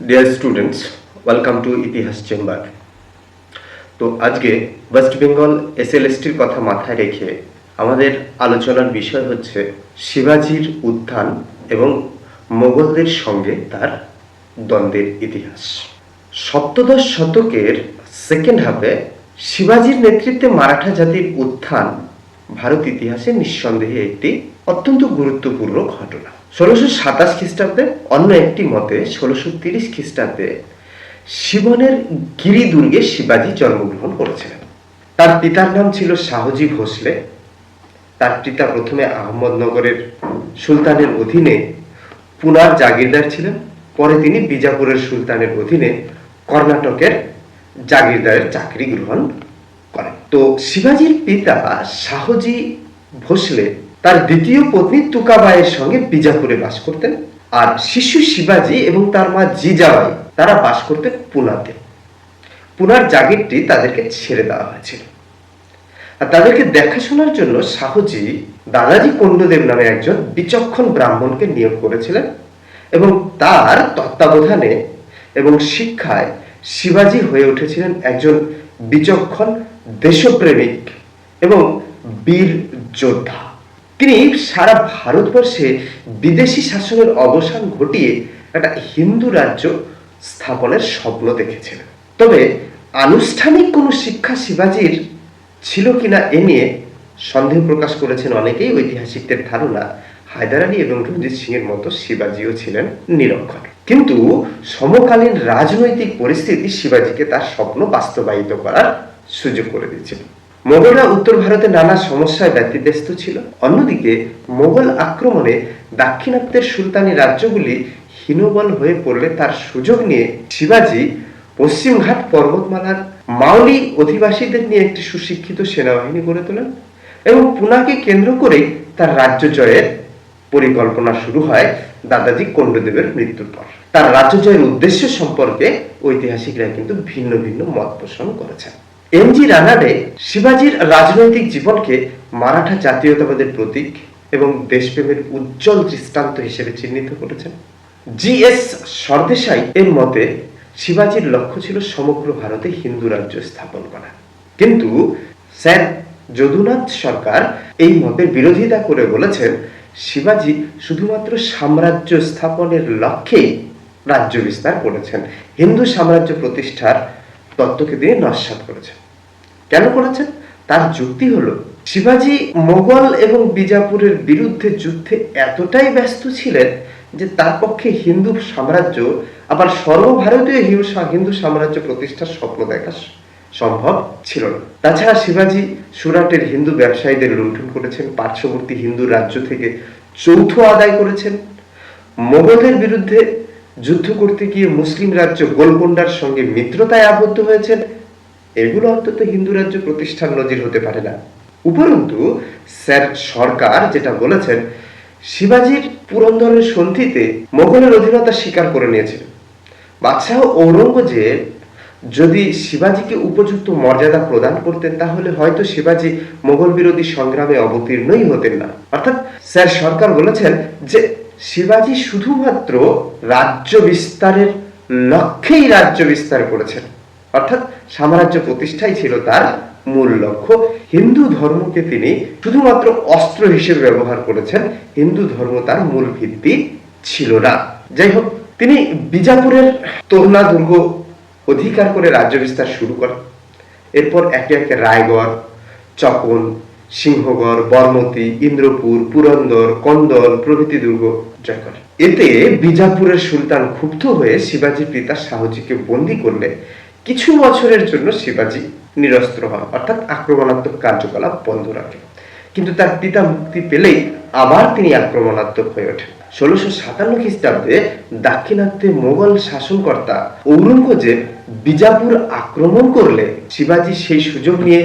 Dear students welcome to Itihas chamber তো আজকে West Bengal এসএলএসটির কথা মাথায় রেখে আমাদের আলোচনার বিষয় হচ্ছে শিবাজির উত্থান এবং মোগলদের সঙ্গে তার দ্বন্দ্বের ইতিহাস। সপ্তদশ শতকের সেকেন্ড হাফে শিবাজির নেতৃত্বে মারাঠা জাতির উত্থান ভারত ইতিহাসে নিঃসন্দেহে একটি অত্যন্ত গুরুত্বপূর্ণ ঘটনা। ষোলোশো সাতাশ খ্রিস্টাব্দে অন্য একটি মতে ষোলোশো তিরিশ খ্রিস্টাব্দে শিবনের গিরি দুর্গে শিবাজি জন্মগ্রহণ করেছিলেন। তার পিতার নাম ছিল শাহজি ভোসলে। তার পিতা প্রথমে আহমদনগরের সুলতানের অধীনে পুনার জাগিরদার ছিলেন। পরে তিনি বিজাপুরের সুলতানের অধীনে কর্ণাটকের জাগিরদারের চাকরি গ্রহণ করেন। তো শিবাজির পিতা শাহজি ভোসলে তার দ্বিতীয় পত্নী তুকাবাইয়ের সঙ্গে বিজাপুরে বাস করতেন, আর শিশু শিবাজি এবং তার মা জিজাবাই, তারা বাস করতেন পুনাতে। পুনার জাগিরটি তাদেরকে ছেড়ে দেওয়া হয়েছিল। আর তাদেরকে দেখাশোনার জন্য শাহজি দাদাজি কুণ্ডদেব নামে একজন বিচক্ষণ ব্রাহ্মণকে নিয়োগ করেছিলেন এবং তার তত্ত্বাবধানে এবং শিক্ষায় শিবাজি হয়ে উঠেছিলেন একজন বিচক্ষণ দেশপ্রেমিক এবং বীর যোদ্ধা। তিনি সারা ভারতবর্ষে বিদেশি শাসনের অবসান ঘটিয়ে একটা হিন্দু রাজ্য স্থাপনের স্বপ্ন দেখেছিলেন। তবে আনুষ্ঠানিক কোনো শিক্ষা শিবাজির ছিল কিনা এ নিয়ে সন্দেহ প্রকাশ করেছেন অনেকেই। ঐতিহাসিকদের ধারণা হায়দার আলী এবং রঞ্জিত সিং এর মতো শিবাজিও ছিলেন নিরক্ষর। কিন্তু সমকালীন রাজনৈতিক পরিস্থিতি শিবাজিকে তার স্বপ্ন বাস্তবায়িত করার সুযোগ করে দিয়েছিল। মোগলরা উত্তর ভারতে নানা সমস্যায় ব্যতিব্যস্ত ছিল। অন্যদিকে মোগল আক্রমণে দাক্ষিণাত্যের সুলতানি রাজ্যগুলি হীনবল হয়ে পড়লে তার সুযোগ নিয়ে শিবাজি পশ্চিমঘাট পর্বতমালার মাউলি অধিবাসীদের নিয়ে একটি সুশিক্ষিত সেনাবাহিনী গড়ে তোলেন এবং পুনাকে কেন্দ্র করেই তার রাজ্য জয়ের পরিকল্পনা শুরু হয় দাদাজি কণ্ডদেবের মৃত্যুর পর। তার রাজ্য জয়ের উদ্দেশ্য সম্পর্কে ঐতিহাসিকরা কিন্তু ভিন্ন ভিন্ন মত পোষণ করেছেন। এম জি রানাডে শিবাজির রাজনৈতিক জীবনকে মারাঠা জাতীয়তাবাদের প্রতীক এবং দেশপ্রেমের উজ্জ্বল দৃষ্টান্ত হিসেবে চিহ্নিত করেছেন। জি এস সরদেশাই এর মতে, শিবাজির লক্ষ্য ছিল সমগ্র ভারতে হিন্দু রাজ্য স্থাপন করা। কিন্তু স্যার যদুনাথ সরকার এই মতের বিরোধিতা করে বলেছেন, শিবাজি শুধুমাত্র সাম্রাজ্য স্থাপনের লক্ষ্যেই রাজ্য বিস্তার করেছেন। হিন্দু সাম্রাজ্য প্রতিষ্ঠার তত্ত্বকে দিয়ে নস্বাত করেছেন। কেন করেছেন? তার যুক্তি হলো, শিবাজি মোগল এবং বিজাপুরের বিরুদ্ধে যুদ্ধে এতটাই ব্যস্ত ছিলেন যে তার পক্ষে হিন্দু সাম্রাজ্য, আবার সর্বভারতীয় হিন্দু- সাম্রাজ্য প্রতিষ্ঠার স্বপ্ন দেখা সম্ভব ছিল না। তাছাড়া শিবাজি সুরাটের হিন্দু ব্যবসায়ীদের লুণ্ঠন করেছেন, পার্শ্ববর্তী হিন্দু রাজ্য থেকে চৌথ আদায় করেছেন। মোগলদের বিরুদ্ধে যুদ্ধ করতে গিয়ে মুসলিম রাজ্য গোলকোন্ডার সঙ্গে মিত্রতায় আবদ্ধ হয়েছেন, এগুলো অন্তত হিন্দু রাজ্য প্রতিষ্ঠার নজির হতে পারে না। উপরন্তু, স্যার সরকার যেটা বলেছেন, শিবাজির পুরন্দরের সন্ধিতে মোগলের অধীনতা স্বীকার করে নিয়েছিলেন বাদশাহ ঔরঙ্গজেব যদি শিবাজিকে উপযুক্ত মর্যাদা প্রদান করতেন, তাহলে হয়তো শিবাজি মোগল বিরোধী সংগ্রামে অবতীর্ণই হতেন না। অর্থাৎ স্যার সরকার বলেছেন যে শিবাজি শুধুমাত্র রাজ্য বিস্তারের লক্ষ্যেই রাজ্য বিস্তার করেছেন। অর্থাৎ সাম্রাজ্য প্রতিষ্ঠাই ছিল তার মূল লক্ষ্য। হিন্দু ধর্মকে তিনি শুধুমাত্র অস্ত্র হিসেবে ব্যবহার করেছেন। হিন্দু ধর্ম তার মূল ভিত্তি ছিল না। যাই হোক, তিনি বিজাপুরের তরুণা দুর্গ অধিকার করে রাজ্য বিস্তার শুরু করেন। এরপর একে একে রায়গড়, চকন সিংহগড়, বর্মতি, ইন্দ্রপুর, পুরন্দর, কন্দল প্রভৃতি দুর্গ জয় করে। এতে বিজাপুরের সুলতান ক্ষুব্ধ হয়ে শিবাজির পিতা শাহজিকে বন্দি করলে কিছু বছরের জন্য শিবাজি নিরস্ত্র হন, অর্থাৎ আক্রমণাত্মক কার্যকলাপ বন্ধ রাখেন কিন্তু তার পিতা মুক্তি পেলেই আবার তিনি আক্রমণাত্মক হয়ে ওঠেন। ষোলোশো সাতান্ন খ্রিস্টাব্দে দাক্ষিণাত্যে মোগল শাসনকর্তা ঔরঙ্গজেব বিজাপুর আক্রমণ করলে শিবাজি সেই সুযোগ নিয়ে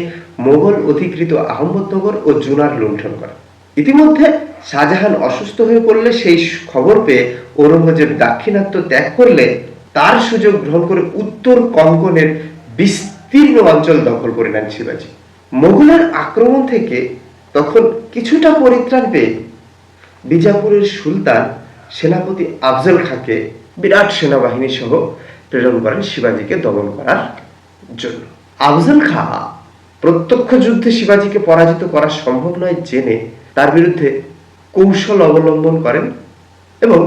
মোগল অধিকৃত আহমদনগর ও জুনার লুণ্ঠন করে। ইতিমধ্যে শাহজাহান অসুস্থ হয়ে পড়লে সেই খবর পেয়ে ঔরঙ্গজেব দাক্ষিণাত্য ত্যাগ করলে তার সুযোগ গ্রহণ করে উত্তর কঙ্কনের বিস্তীর্ণ অঞ্চল দখল করে নেন শিবাজি। মোগলের আক্রমণ থেকে তখন কিছুটা পরিত্রাণ পেয়ে বিজাপুরের সুলতান সেনাপতি আফজল খাঁকে বিরাট সেনাবাহিনী সহ প্রেরণ করেন শিবাজিকে দমন করার জন্য। আফজল খা প্রত্যক্ষ যুদ্ধে শিবাজিকে পরাজিত করা সম্ভব নয় জেনে তার বিরুদ্ধে কৌশল অবলম্বন করেন এবং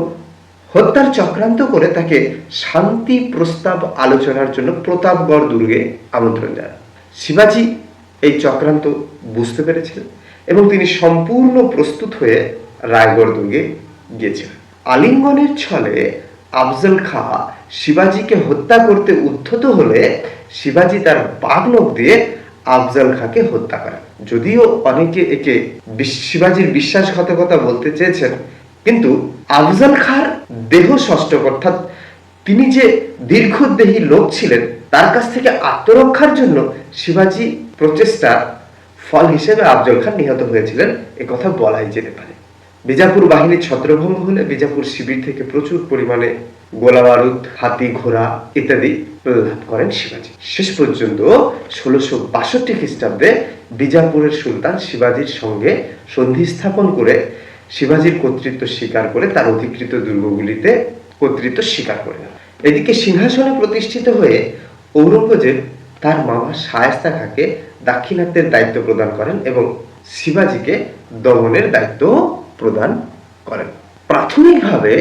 হত্যার চক্রান্ত করে তাকে শান্তি প্রস্তাব আলোচনার জন্য প্রতাপগড় দুর্গে আমন্ত্রণ জানান। শিবাজি এই চক্রান্ত বুঝতে পেরেছিলেন এবং তিনি সম্পূর্ণ প্রস্তুত হয়ে রায়গড় দুর্গে গিয়েছিলেন। আলিঙ্গনের ছলে আফজল খা শিবাজিকে হত্যা করতে উদ্ধত হলে শিবাজি তার বাগনক দিয়ে আফজল খাকে হত্যা করেন যদিও অনেকে একে শিবাজির বিশ্বাসঘাতকতা বলতে চেয়েছেন, কিন্তু আফজাল খার দেহ ষষ্ঠ, অর্থাৎ তিনি যে দীর্ঘদেহী লোক ছিলেন, তার কাছ থেকে আত্মরক্ষার জন্য শিবাজি প্রচেষ্টার ফল হিসেবে আফজল খান নিহত হয়েছিলেন কথা বলাই যেতে পারে। বিজাপুর বাহিনীর ছত্রভঙ্গ হলে বিজাপুর শিবির থেকে প্রচুর পরিমাণে গোলা বারুদ হাতি ঘোড়া ইত্যাদি লাভ করেন শিবাজি শেষ পর্যন্ত ষোলোশো বাষট্টি খ্রিস্টাব্দে বিজাপুরের সুলতান শিবাজির সঙ্গে সন্ধি স্থাপন করে শিবাজির কর্তৃত্ব স্বীকার করে তার অধিকৃত দুর্গগুলিতে কর্তৃত্ব স্বীকার করে। এদিকে সিংহাসনে প্রতিষ্ঠিত হয়ে ঔরঙ্গজেব তার মামা শায়েস্তা খাকে দাক্ষিণাত্যের দায়িত্ব প্রদান করেন এবং শিবাজিকে দমনের দায়িত্ব প্রদান করেন। প্রাথমিকভাবে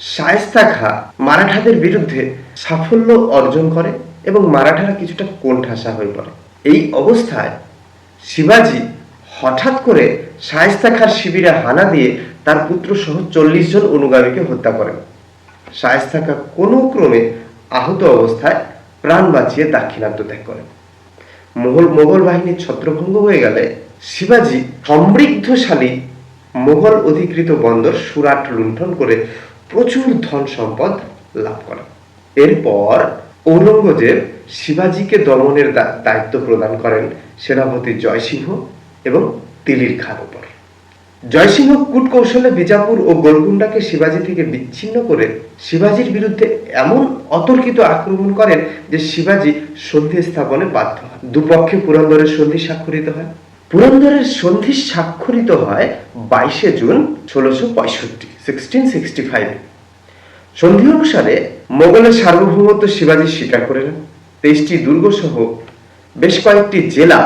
শায়েস্তা খা মারাঠাদের বিরুদ্ধে সাফল্য অর্জন করে এবং মারাঠারা কিছুটা কোণঠাসা হয়ে পড়ে। এই অবস্থায় শিবাজি হঠাৎ করে শায়েস্তা খার শিবিরে হানা দিয়ে তার পুত্র সহ চল্লিশ জন অনুগামীকে হত্যা করেন। শায়েস্তা খা কোনো ক্রমে আহত অবস্থায় প্রাণ বাঁচিয়ে দাক্ষিণাত্য ত্যাগ করেন। মোগল মোগল বাহিনীর ছত্রভঙ্গ হয়ে গেলে শিবাজি সমৃদ্ধশালী মোগল অধিকৃত বন্দর সুরাট লুণ্ঠন করে প্রচুর ধন সম্পদ লাভ করেন এরপর ঔরঙ্গজেব শিবাজিকে দমনের দায়িত্ব প্রদান করেন সেনাপতি জয়সিংহ এবং তিলির খান উপর। জয়সিংহ কূটকৌশলে বিজাপুর ও গোলকুন্ডাকে শিবাজি থেকে বিচ্ছিন্ন করে শিবাজির বিরুদ্ধে এমন অতর্কিত আক্রমণ করেন যে শিবাজি সন্ধি স্থাপনে বাধ্য হন। দুপক্ষে পুরন্দরের সন্ধি স্বাক্ষরিত হয়। পুরন্দরের সন্ধি স্বাক্ষরিত হয় বাইশে জুন ষোলোশো পঁয়ষট্টি সিক্সটিন সিক্সটি ফাইভ সন্ধি অনুসারে মোগলের সার্বভৌমত্ব শিবাজি স্বীকার করে নেন তেইশটি দুর্গ সহ বেশ কয়েকটি জেলা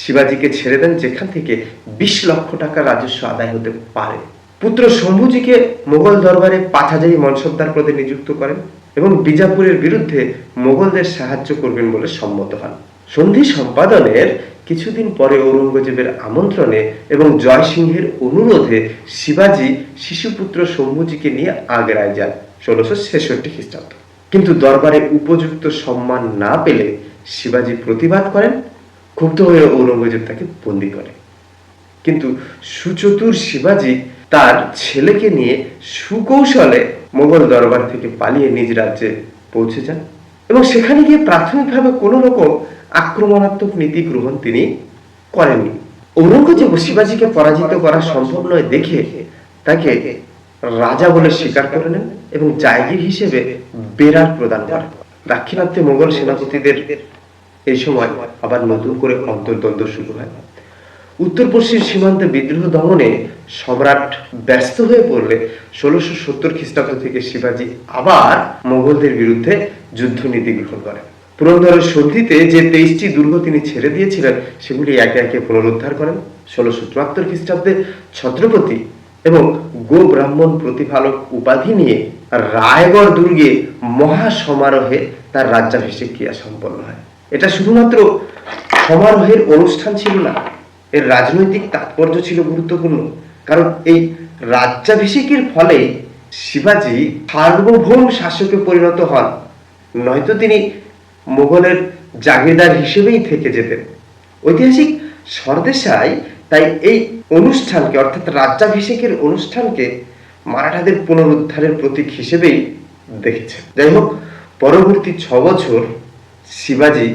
শিবাজিকে ছেড়ে দেন, যেখান থেকে বিশ লক্ষ টাকা রাজস্ব আদায় হতে পারে। পুত্র শম্ভুজিকে মোগল দরবারে পাঠাজারি মনসবদার পদে নিযুক্ত করেন এবং বিজাপুরের বিরুদ্ধে মোগলদের সাহায্য করবেন বলে সম্মত হন। সন্ধি সম্পাদনের কিছুদিন পরে ঔরঙ্গজেবের আমন্ত্রণে এবং জয়সিংহের অনুরোধে শিবাজি শিশুপুত্র শম্ভুজিকে নিয়ে আগ্রায় যান, ষোলোশো ছেষট্টি খ্রিস্টাব্দ। কিন্তু দরবারে উপযুক্ত সম্মান না পেলে শিবাজি প্রতিবাদ করেন, ক্ষুব্ধ হয়ে ঔরঙ্গজেব তাকে বন্দি করে। কিন্তু সুচতুর শিবাজি তার ছেলেকে নিয়ে সুকৌশলে মোগল দরবার থেকে পালিয়ে নিজ রাজ্যে পৌঁছে যান। এবং সেখানে গিয়ে প্রাথমিকভাবে কোনো রকম আক্রমণাত্মক নীতি গ্রহণ তিনি করেননি। ঔরঙ্গজেব শিবাজিকে পরাজিত করা সম্ভব নয় দেখে তাকে রাজা বলে স্বীকার করে নেন এবং জায়গির হিসেবে বেরার প্রদান করেন। দাক্ষিণাত্যে মোগল সেনাপতিদের এই সময় আবার নতুন করে অন্তর্দ্বন্দ্ব শুরু হয়। উত্তর পশ্চিম সীমান্তে বিদ্রোহ দমনে সম্রাট ব্যস্ত হয়ে পড়লে ষোলোশো সত্তর খ্রিস্টাব্দ থেকে শিবাজি আবার মোগলদের বিরুদ্ধে যুদ্ধনীতি গ্রহণ করেন। পুরন্দরের সন্ধিতে যে তেইশটি দুর্গ তিনি ছেড়ে দিয়েছিলেন, সেগুলি একে একে পুনরুদ্ধার করেন ষোলোশো চুয়াত্তর খ্রিস্টাব্দে ছত্রপতি এবং গো ব্রাহ্মণ প্রতিপালক উপাধি নিয়ে রায়গড় দুর্গে মহা সমারোহে তার রাজ্যাভিষেক ক্রিয়া সম্পন্ন হয়। এটা শুধুমাত্র সমারোহের অনুষ্ঠান ছিল না এর রাজনৈতিক তাৎপর্য ছিল গুরুত্বপূর্ণ। কারণ এই রাজ্যাভিষেকের ফলে শিবাজি সার্বভৌম শাসকে পরিণত হন। নয়তো তিনি মোগলের জাগিরদার হিসেবেই থেকে যেতেন। ঐতিহাসিক সরদেশাই তাই এই অনুষ্ঠানকে, অর্থাৎ রাজ্যাভিষেকের অনুষ্ঠানকে মারাঠাদের পুনরুদ্ধারের প্রতীক হিসেবেই দেখেছে যাই হোক, পরবর্তী ছ বছর শিবাজি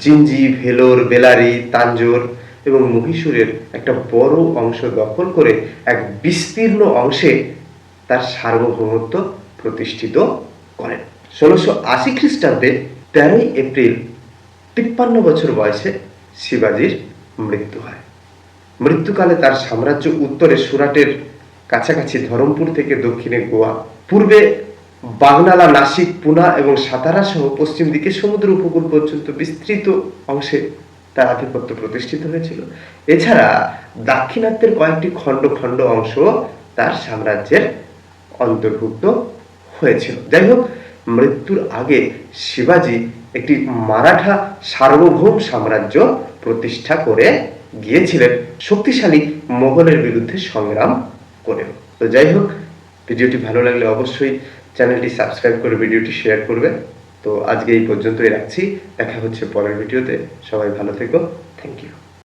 জিঞ্জি ভেলোর বেলারি, তাঞ্জোর এবং মহীশূরের একটা বড় অংশ দখল করে এক বিস্তীর্ণ অংশে তার সার্বভৌমত্ব প্রতিষ্ঠিত করেন। ষোলোশো আশি খ্রিস্টাব্দে তেরোই এপ্রিল তিপ্পান্ন বছর বয়সে শিবাজির মৃত্যু হয়। মৃত্যুকালে তার সাম্রাজ্য উত্তরে সুরাটের কাছাকাছি ধরমপুর থেকে দক্ষিণে গোয়া, পূর্বে বাগনালা, নাসিক, পুনা এবং সাতারা সহ পশ্চিম দিকে সমুদ্র উপকূল পর্যন্ত বিস্তৃত অংশে তার আধিপত্য প্রতিষ্ঠিত হয়েছিল। এছাড়া দাক্ষিণাত্যের কয়েকটি খণ্ড খণ্ড অংশ তার সাম্রাজ্যের অন্তর্ভুক্ত হয়েছিল। যাই হোক মৃত্যুর আগে শিবাজি একটি মারাঠা সার্বভৌম সাম্রাজ্য প্রতিষ্ঠা করে গিয়েছিলেন। শক্তিশালী মোগলের বিরুদ্ধে সংগ্রাম করেও। তো যাই হোক ভিডিওটি ভালো লাগলে অবশ্যই চ্যানেলটি সাবস্ক্রাইব করে ভিডিওটি শেয়ার করবে তো আজকে এই পর্যন্তই রাখছি। দেখা হচ্ছে পরের ভিডিওতে। সবাই ভালো থেকো। Thank you